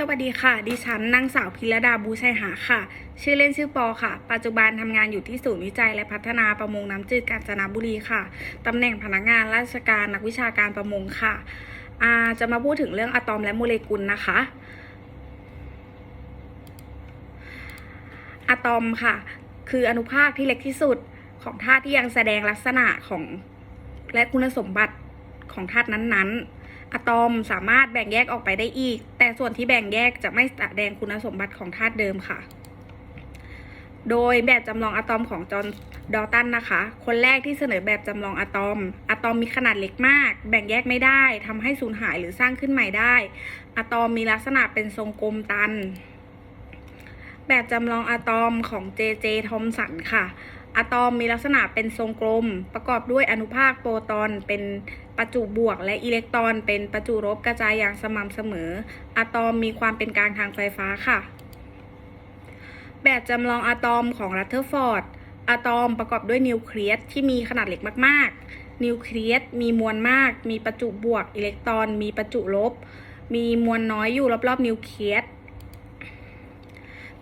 สวัสดีค่ะ ดิฉันนางสาวพิรดาบูชัยหาค่ะ ชื่อเล่นชื่อปอค่ะ ปัจจุบันทำงานอยู่ที่ศูนย์วิจัยและพัฒนาประมงน้ำจืดกาญจนบุรีค่ะตำแหน่งพนักงานราชการนักวิชาการประมงค่ะอาจะมาพูดถึงเรื่องอะตอมและโมเลกุลนะคะอะตอมค่ะ คืออนุภาคที่เล็กที่สุดของธาตุที่ยังแสดงลักษณะของและคุณสมบัติของธาตุนั้นๆ อะตอมสามารถแบ่งแยกออกไปได้อีก แต่ส่วนที่แบ่งแยกจะไม่แสดงคุณสมบัติของธาตุเดิมค่ะ โดยแบบจำลองอะตอมของจอห์นดอตันนะคะ คนแรกที่เสนอแบบจำลองอะตอม อะตอมมีขนาดเล็กมาก แบ่งแยกไม่ได้ทำให้สูญหายหรือสร้างขึ้นใหม่ได้ อะตอมมีลักษณะเป็นทรงกลมตัน แบบจำลองอะตอมของ J.J. ทอมสันค่ะ อะตอมมีลักษณะเป็นทรงกลม ประกอบด้วยอนุภาคโปรตอนเป็นประจุบวก และอิเล็กตรอนเป็นประจุลบกระจายอย่างสม่ำเสมอ อะตอมมีความเป็นกลางทางไฟฟ้าค่ะ แบบจำลองอะตอมของรัตเทอร์ฟอร์ด อะตอมประกอบด้วยนิวเคลียสที่มีขนาดเล็กมาก ๆ นิวเคลียสมีมวลมาก มีประจุบวก อิเล็กตรอน มีประจุลบ มีมวลน้อยอยู่รอบๆนิวเคลียส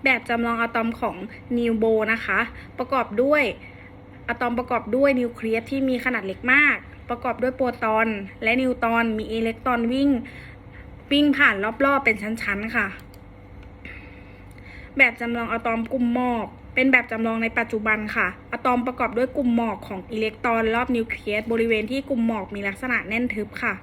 แบบจำลองอะตอมของนิวโบนะคะ ประกอบด้วยอะตอมประกอบด้วยนิวเคลียสที่มีขนาดเล็กมาก ประกอบด้วยโปรตอน และนิวตรอนมีอิเล็กตรอนวิ่งวิ่งผ่านรอบๆ เป็นชั้นๆค่ะ แบบจำลองอะตอมกลุ่มหมอก เป็นแบบจำลองในปัจจุบันค่ะ อะตอมประกอบด้วยกลุ่มหมอกของอิเล็กตรอนรอบนิวเคลียสบริเวณที่กลุ่มหมอกมีลักษณะแน่นทึบค่ะ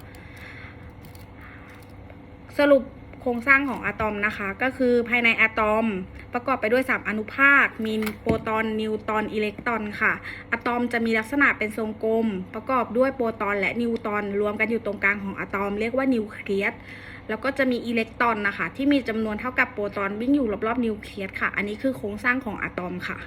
สรุป ครงสร้างของอะตอมนะคะ ก็คือภายในอะตอม ประกอบไปด้วย 3 อนุภาค มีโปรตอน นิวตรอน อิเล็กตรอนค่ะ อะตอมจะมีลักษณะเป็นทรงกลม ประกอบด้วยโปรตอนและนิวตรอน รวมกันอยู่ตรงกลางของอะตอม เรียกว่านิวเคลียส แล้วก็จะมีอิเล็กตรอนนะคะ ที่มีจำนวนเท่ากับโปรตอนวิ่งอยู่รอบๆนิวเคลียสค่ะ อันนี้คือโครงสร้างของอะตอมค่ะ